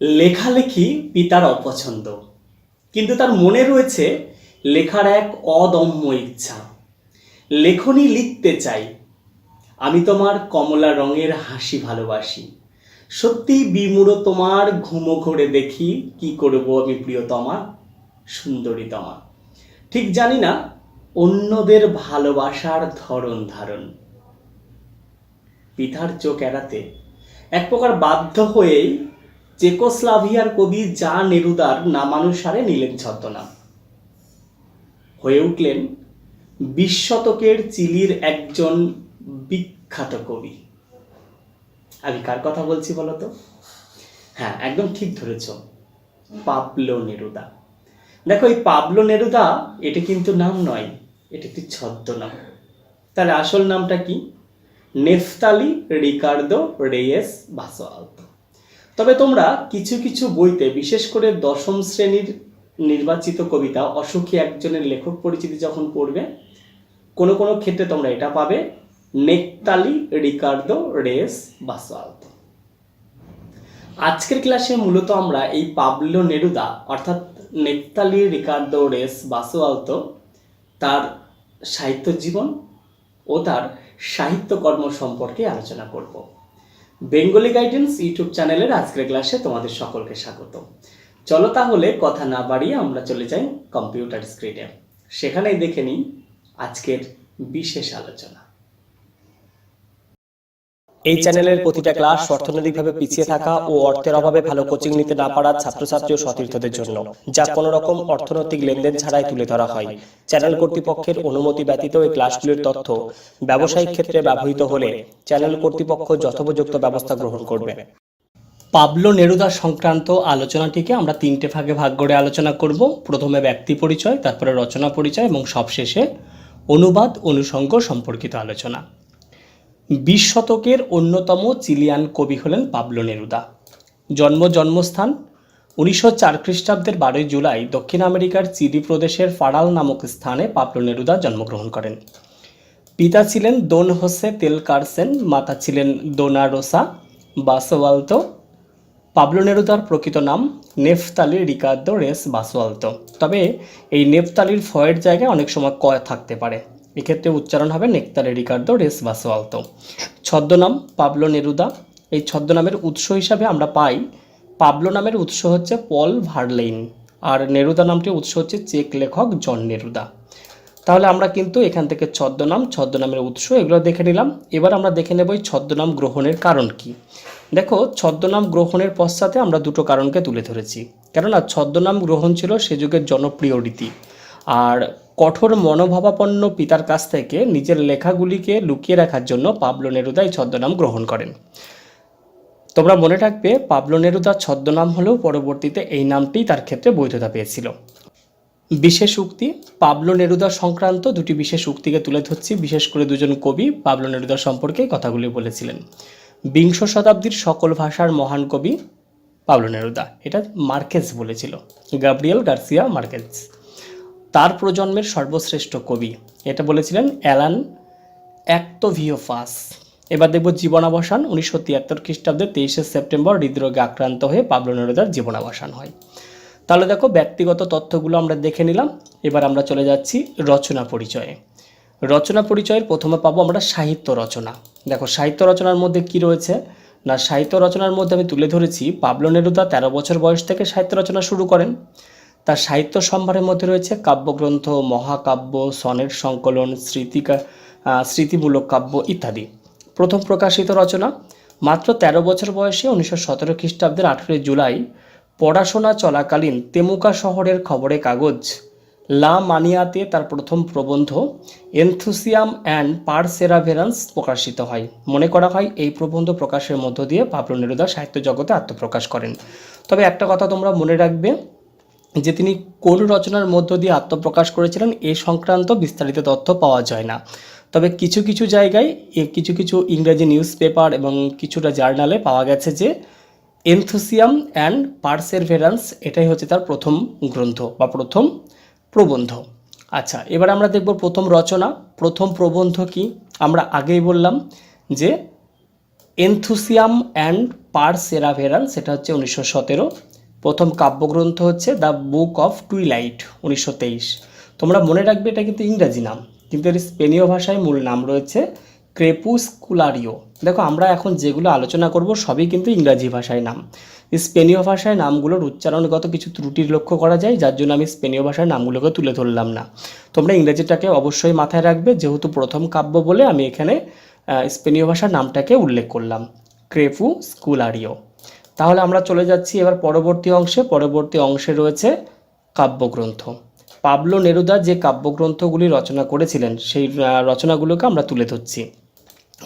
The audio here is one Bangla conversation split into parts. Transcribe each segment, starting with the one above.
লেখালেখি পিতার অপছন্দ। কিন্তু তার মনে রয়েছে লেখার এক অদম্য ইচ্ছা। লেখনী লিখতে চাই। আমি তোমার কমলা রঙের হাসি ভালোবাসি। সত্যি বিমূঢ় তোমার ঘুমো ঘরে দেখি কি করব আমি প্রিয়তমা, সুন্দরীতমা। ঠিক জানি না অন্যদের ভালোবাসার ধরন ধারণ। পিতার চোখ এড়াতে এক প্রকার বাধ্য হয়েই চেকোস্লাভিয়ার কবি যা নেরুদার নামানুসারে নিলেন ছদ্মনাম। হয়ে উঠলেন বিশ শতকের চিলির একজন বিখ্যাত কবি। আমি কার কথা বলছি বলতো? হ্যাঁ একদম ঠিক ধরেছ, পাবলো নেরুদা। দেখো, এই পাবলো নেরুদা, এটা কিন্তু নাম নয়, এটা একটি ছদ্মনাম। তার আসল নামটা কি? নেফতালি রিকার্দো রেয়েস বাসোয়ালতো তবে তোমরা কিছু কিছু বইতে, বিশেষ করে দশম শ্রেণির নির্বাচিত কবিতা, অসুখী একজনের লেখক পরিচিতি যখন পড়বে, কোনো কোনো ক্ষেত্রে তোমরা এটা পাবে, নেকতালি রিকার্দো রেস বাসোয়ালতো আজকের ক্লাসে মূলত আমরা এই পাবলো নেরুদা, অর্থাৎ নেকতালি রিকার্দো রেস বাসোয়ালতো তার সাহিত্য জীবন ও তার সাহিত্যকর্ম সম্পর্কে আলোচনা করব। বেঙ্গলি গাইডেন্স ইউটিউব চ্যানেলের আজকের ক্লাসে তোমাদের সকলকে স্বাগত। চলো তাহলে কথা না বাড়িয়ে আমরা চলে যাই কম্পিউটার স্ক্রিনে। সেখানেই দেখে নিই আজকের বিশেষ আলোচনা। এই চ্যানেলের প্রতিটা ক্লাস অর্থনৈতিকভাবে পিছিয়ে থাকা ও অর্থের অভাবে ভালো কোচিং নিতে না পারা ছাত্রছাত্রী ও সতীর্থদের জন্য, যা কোনো রকম অর্থনৈতিক লেনদেন ছাড়াই তুলে ধরা হয়। চ্যানেল কর্তৃপক্ষের অনুমতি ব্যতীত এই ক্লাসগুলির তথ্য ব্যবসায়িক ক্ষেত্রে ব্যবহৃত হলে চ্যানেল কর্তৃপক্ষ যথোপযুক্ত ব্যবস্থা গ্রহণ করবে। পাবলো নেরুদা সংক্রান্ত আলোচনাটিকে আমরা তিনটে ভাগে ভাগ করে আলোচনা করব। প্রথমে ব্যক্তি পরিচয়, তারপরে রচনা পরিচয় এবং সবশেষে অনুবাদ, অনুষঙ্গ সম্পর্কিত আলোচনা। বিশ শতকের অন্যতম চিলিয়ান কবি হলেন পাবলো নেরুদা। জন্ম জন্মস্থান উনিশশো চার খ্রিস্টাব্দের বারোই জুলাই দক্ষিণ আমেরিকার চিলি প্রদেশের ফারাল নামক স্থানে পাবলো নেরুদা জন্মগ্রহণ করেন। পিতা ছিলেন দোন হোসে তেল কারসেন, মাতা ছিলেন দোনা রোসা বাসোয়ালতো পাবলো নেরুদার প্রকৃত নাম নেফতালি রিকার্দো রেস বাসোয়ালতো তবে এই নেফতালির ফয়ের জায়গায় অনেক সময় ক থাকতে পারে। এক্ষেত্রে উচ্চারণ হবে নেকতালি রিকার্দো রেস বাসোয়ালতো ছদ্মনাম পাবলো নেরুদা। এই ছদ্মনামের উৎস হিসাবে আমরা পাই, পাবলো নামের উৎস হচ্ছে পল ভার্লেইন, আর নেরুদা নামটির উৎস হচ্ছে চেক লেখক জন নেরুদা। তাহলে আমরা কিন্তু এখান থেকে ছদ্মনাম, ছদ্মনামের উৎস এগুলো দেখে নিলাম। এবার আমরা দেখে নেব এই ছদ্মনাম গ্রহণের কারণ কি। দেখো, ছদ্মনাম গ্রহণের পশ্চাতে আমরা দুটো কারণকে তুলে ধরেছি। কেননা ছদ্মনাম গ্রহণ ছিল সে যুগের জনপ্রিয় রীতি। আর কঠোর মনোভাবাপন্ন পিতার কাছ থেকে নিজের লেখাগুলিকে লুকিয়ে রাখার জন্য পাবলো নেরুদা এই ছদ্মনাম গ্রহণ করেন। তোমরা মনে রাখবে, পাবলো নেরুদার ছদ্মনাম হলেও পরবর্তীতে এই নামটি তার ক্ষেত্রে বৈধতা পেয়েছিল। বিশেষ উক্তি, পাবলো নেরুদা সংক্রান্ত দুটি বিশেষ উক্তিকে তুলে ধরছি। বিশেষ করে দুজন কবি পাবলো নেরুদা সম্পর্কে কথাগুলি বলেছিলেন। বিংশ শতাব্দীর সকল ভাষার মহান কবি পাবলো নেরুদা। এটা মার্কেজ বলেছিল। Gabriel Garcia Marquez. তার প্রজন্মের সর্বশ্রেষ্ঠ কবি। এটা বলেছিলেন অ্যালান অ্যাক্টোভিওফাস। এবার দেখব জীবনাবসান, উনিশশো তিয়াত্তর খ্রিস্টাব্দে তেইশে সেপ্টেম্বর হৃদরোগে আক্রান্ত হয়ে পাবলো নেরুদার জীবনাবসান হয়। তাহলে দেখো ব্যক্তিগত তথ্যগুলো আমরা দেখে নিলাম। এবার আমরা চলে যাচ্ছি রচনা পরিচয়ে। রচনা পরিচয়ের প্রথমে পাবো আমরা সাহিত্য রচনা। দেখো সাহিত্য রচনার মধ্যে কি রয়েছে? না, সাহিত্য রচনার মধ্যে আমি তুলে ধরেছি, পাবলো নেরুদা তেরো বছর বয়স থেকে সাহিত্য রচনা শুরু করেন। তার সাহিত্য সম্ভারের মধ্যে রয়েছে কাব্যগ্রন্থ, মহাকাব্য, সনের সংকলন, স্মৃতিকা স্মৃতিমূলক কাব্য ইত্যাদি। প্রথম প্রকাশিত রচনা মাত্র তেরো বছর বয়সে উনিশশো সতেরো খ্রিস্টাব্দের আঠেরোই জুলাই। পড়াশোনা চলাকালীন তেমুকা শহরের খবরে কাগজ। লা মানিয়াতে তার প্রথম প্রবন্ধ এনথুসিয়াম অ্যান্ড পারসেরাভেরান্স প্রকাশিত হয়। মনে করা হয়, এই প্রবন্ধ প্রকাশের মধ্য দিয়ে পাবলো নেরুদা সাহিত্য জগতে আত্মপ্রকাশ করেন। তবে একটা কথা তোমরা মনে রাখবে যে তিনি কোন রচনার মধ্য দিয়ে আত্মপ্রকাশ করেছিলেন এ সংক্রান্ত বিস্তারিত তথ্য পাওয়া যায় না। তবে কিছু কিছু জায়গায় কিছু কিছু ইংরেজি নিউজ পেপার এবং কিছুটা জার্নালে পাওয়া গেছে যে এনথুসিয়াম অ্যান্ড পারসেরভেরান্স এটাই হচ্ছে তার প্রথম গ্রন্থ বা প্রথম প্রবন্ধ। আচ্ছা এবার আমরা দেখব প্রথম রচনা, প্রথম প্রবন্ধ কি? আমরা আগেই বললাম যে এনথুসিয়াম অ্যান্ড পারসেরাভেরান সেটা হচ্ছে উনিশশো সতেরো। প্রথম কাব্যগ্রন্থ হচ্ছে দ্য বুক অফ টুইলাইট উনিশশো তেইশ। তোমরা মনে রাখবে এটা কিন্তু ইংরাজি নাম, কিন্তু এর স্পেনীয় ভাষায় মূল নাম রয়েছে ক্রেপুসকুলারিও দেখো, আমরা এখন যেগুলো আলোচনা করব সবই কিন্তু ইংরাজি ভাষায় নাম। স্পেনীয় ভাষায় নামগুলোর উচ্চারণগত কিছু ত্রুটির লক্ষ্য করা যায়, যার জন্য আমি স্পেনীয় ভাষায় নামগুলোকে তুলে ধরলাম না। তোমরা ইংরেজিটাকে অবশ্যই মাথায় রাখবে, যেহেতু প্রথম কাব্য বলে আমি এখানে স্পেনীয় ভাষার নামটাকে উল্লেখ করলাম। ক্রেপু স্কুলারিও তাহলে আমরা চলে যাচ্ছি এবার পরবর্তী অংশে। পরবর্তী অংশে রয়েছে কাব্যগ্রন্থ। পাবলো নেরুদা যে কাব্যগ্রন্থগুলি রচনা করেছিলেন, সেই রচনাগুলোকে আমরা তুলে ধরছি।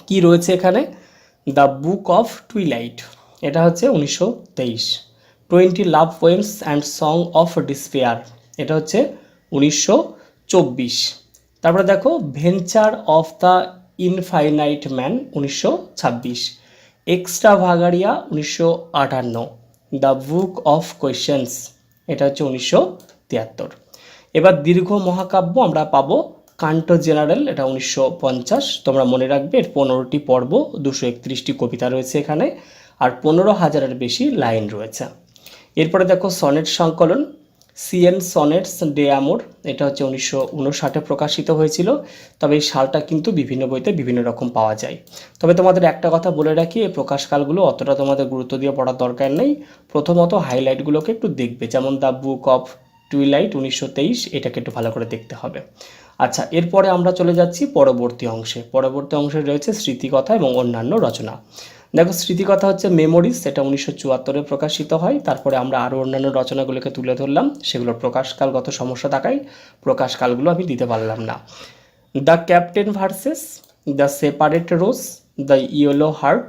কি রয়েছে এখানে? দ্য বুক অফ টুইলাইট এটা হচ্ছে উনিশশো তেইশ। Twenty love poems and song of despair এটা হচ্ছে উনিশশো চব্বিশ। তারপরে দেখো venture of the infinite man উনিশশো ছাব্বিশ। এক্সট্রা ভাগারিয়া উনিশশো আটান্ন। দ্য বুক অফ কোয়েশ্চেন্স এটা হচ্ছে উনিশশো তিয়াত্তর। এবার দীর্ঘ মহাকাব্য আমরা পাবো কান্টো জেনারেল এটা উনিশশো পঞ্চাশ। তোমরা মনে রাখবে এর পনেরোটি পর্ব, দুশো একত্রিশটি কবিতা রয়েছে এখানে, আর পনেরো হাজারের বেশি লাইন রয়েছে। এরপরে দেখো সনেট সংকলন সিএন সনেটস ডে আমোর, এটা হচ্ছে উনিশশো উনষাটে প্রকাশিত হয়েছিল, তবে এই সালটা কিন্তু বিভিন্ন বইতে বিভিন্ন রকম পাওয়া যায়। তবে তোমাদের একটা কথা বলে রাখি, এই প্রকাশকালগুলো অতটা তোমাদের গুরুত্ব দিয়ে পড়ার দরকার নেই। প্রথমত হাইলাইটগুলোকে একটু দেখবে, যেমন দ্য বুক অফ টুইলাইট উনিশশো তেইশ, এটাকে একটু ভালো করে দেখতে হবে। আচ্ছা এরপরে আমরা চলে যাচ্ছি পরবর্তী অংশে। পরবর্তী অংশে রয়েছে স্মৃতিকথা এবং অন্যান্য রচনা। দেখো, স্মৃতিকথা হচ্ছে মেমোরিজ সেটা উনিশশো চুয়াত্তরে প্রকাশিত হয়। তারপরে আমরা আরও অন্যান্য রচনাগুলোকে তুলে ধরলাম। সেগুলোর প্রকাশকালগত সমস্যা থাকায় প্রকাশকালগুলো আমি দিতে পারলাম না। The captain verses the separate rose the yellow heart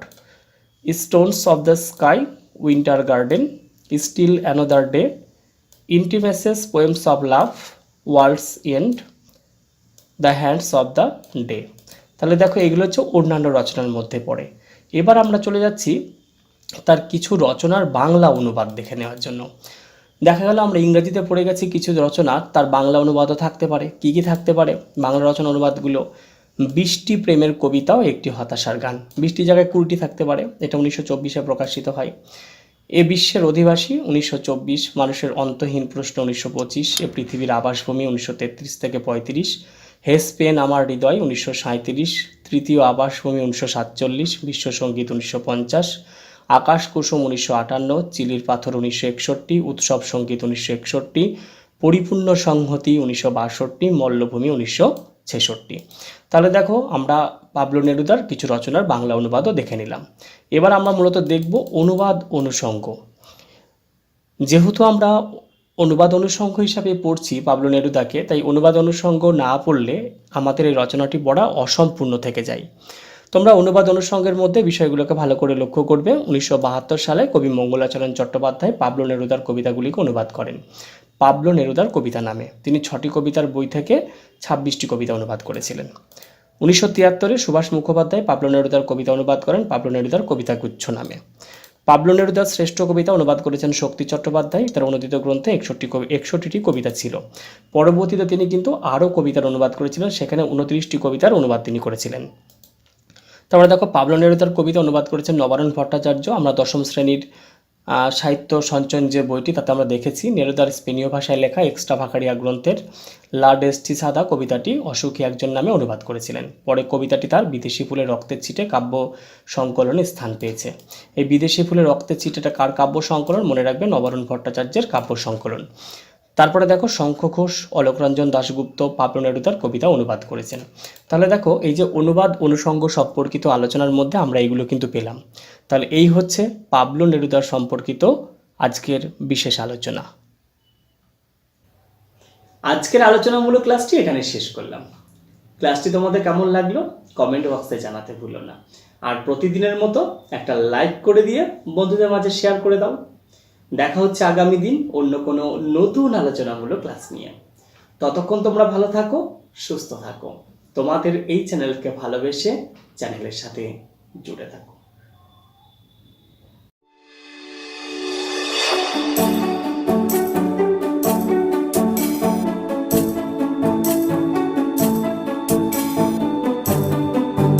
stones of the sky winter garden still another day intimacies poems of love worlds end the hands of the day তাহলে দেখো, এগুলো হচ্ছে অন্যান্য রচনার মধ্যে পড়ে। এবার আমরা চলে যাচ্ছি তার কিছু রচনার বাংলা অনুবাদ দেখে নেওয়ার জন্য। দেখা গেল আমরা ইংরেজিতে পড়ে গেছি কিছু রচনা, তার বাংলা অনুবাদও থাকতে পারে। কি কি থাকতে পারে? বাংলা রচনা অনুবাদগুলো। বৃষ্টি প্রেমের কবিতাও একটি হতাশার গান। বৃষ্টি জায়গায় কুড়িটি থাকতে পারে। এটা উনিশশো চব্বিশে প্রকাশিত হয়। এ বিশ্বের অধিবাসী উনিশশো চব্বিশ, মানুষের অন্তহীন প্রশ্ন উনিশশো পঁচিশ, এ পৃথিবীর আবাসভূমি উনিশশো তেত্রিশ থেকে পঁয়ত্রিশ হেসপেন আমার হৃদয় উনিশশো সাঁত্রিশ তৃতীয় আবাসভূমি উনিশশো সাতচল্লিশ বিশ্বসঙ্গীত উনিশশো পঞ্চাশ, আকাশ কুসুম উনিশশো আটান্ন, চিলির পাথর উনিশশো একষট্টি, উৎসব সংগীত উনিশশো একষট্টি, পরিপূর্ণ সংহতি উনিশশো বাষট্টি, মল্লভূমি উনিশশো ছেষট্টি। তাহলে দেখো, আমরা পাবলো নেরুদার কিছু রচনার বাংলা অনুবাদও দেখে নিলাম। এবার আমরা মূলত দেখব অনুবাদ অনুষঙ্গ। যেহেতু আমরা অনুবাদ অনুষঙ্গ হিসাবে পড়ছি পাবলো নেরুদাকে, তাই অনুবাদ অনুষঙ্গ না পড়লে আমাদের এই রচনাটি পড়া অসম্পূর্ণ থেকে যায়। তোমরা অনুবাদ অনুষঙ্গের মধ্যে বিষয়গুলোকে ভালো করে লক্ষ্য করবে। উনিশশো বাহাত্তর সালে কবি মঙ্গলাচরণ চট্টোপাধ্যায় পাবলো নেরুদার কবিতাগুলিকে অনুবাদ করেন। পাবলো নেরুদার কবিতা নামে। তিনি ছটি কবিতার বই থেকে ছাব্বিশটি কবিতা অনুবাদ করেছিলেন। উনিশশো তিয়াত্তরে সুভাষ মুখোপাধ্যায় পাবলো নেরুদার কবিতা অনুবাদ করেন, পাবলো নেরুদার কবিতা গুচ্ছ নামে। পাবলো নেরুদার শ্রেষ্ঠ কবিতা অনুবাদ করেছেন শক্তি চট্টোপাধ্যায়। তার অনুদিত গ্রন্থে একষট্টি কবি একষট্টিটি কবিতা ছিল। পরবর্তীতে তিনি কিন্তু আরও কবিতার অনুবাদ করেছিলেন। সেখানে উনত্রিশটি কবিতার অনুবাদ তিনি করেছিলেন। তারপরে দেখো, পাবলো নেরুদার কবিতা অনুবাদ করেছেন নবারণ ভট্টাচার্য। আমরা দশম শ্রেণির সাহিত্য সঞ্চয়ন যে বইটি, তাতে আমরা দেখেছি নেরুদার স্পেনীয় ভাষায় লেখা এক্সট্রা ভাকারিয়া গ্রন্থের লা ডেস্টিসাদা কবিতাটি অসুখী একজন নামে অনুবাদ করেছিলেন। পরে কবিতাটি তার বিদেশি ফুলের রক্তের ছিটে কাব্য সংকলনে স্থান পেয়েছে। এই বিদেশি ফুলের রক্তের ছিটেটা কার কাব্য সংকলন? মনে রাখবেন নবারুণ ভট্টাচার্যের কাব্য সংকলন। তারপরে দেখো শঙ্খ ঘোষ অলোকরঞ্জন দাশগুপ্ত, পাবলো নেরুদার কবিতা অনুবাদ করেছেন। তাহলে দেখো এই যে অনুবাদ অনুষঙ্গ সম্পর্কিত আলোচনার মধ্যে আমরা এইগুলো কিন্তু পেলাম। তাহলে এই হচ্ছে পাবলো নেরুদার সম্পর্কিত আজকের বিশেষ আলোচনা। আজকের আলোচনামূলক ক্লাসটি এখানে শেষ করলাম। ক্লাসটি তোমাদের কেমন লাগল কমেন্ট বক্সে জানাতে ভুলো না। আর প্রতিদিনের মতো একটা লাইক করে দিয়ে বন্ধুদের মাঝে শেয়ার করে দাও। দেখা হচ্ছে আগামী দিন অন্য কোনো নতুন আলোচনামূলক ক্লাস নিয়ে। ততক্ষণ তোমরা ভালো থাকো, সুস্থ থাকো। তোমাদের এই চ্যানেলকে ভালোবেসে চ্যানেলের সাথে জুড়ে থাকো।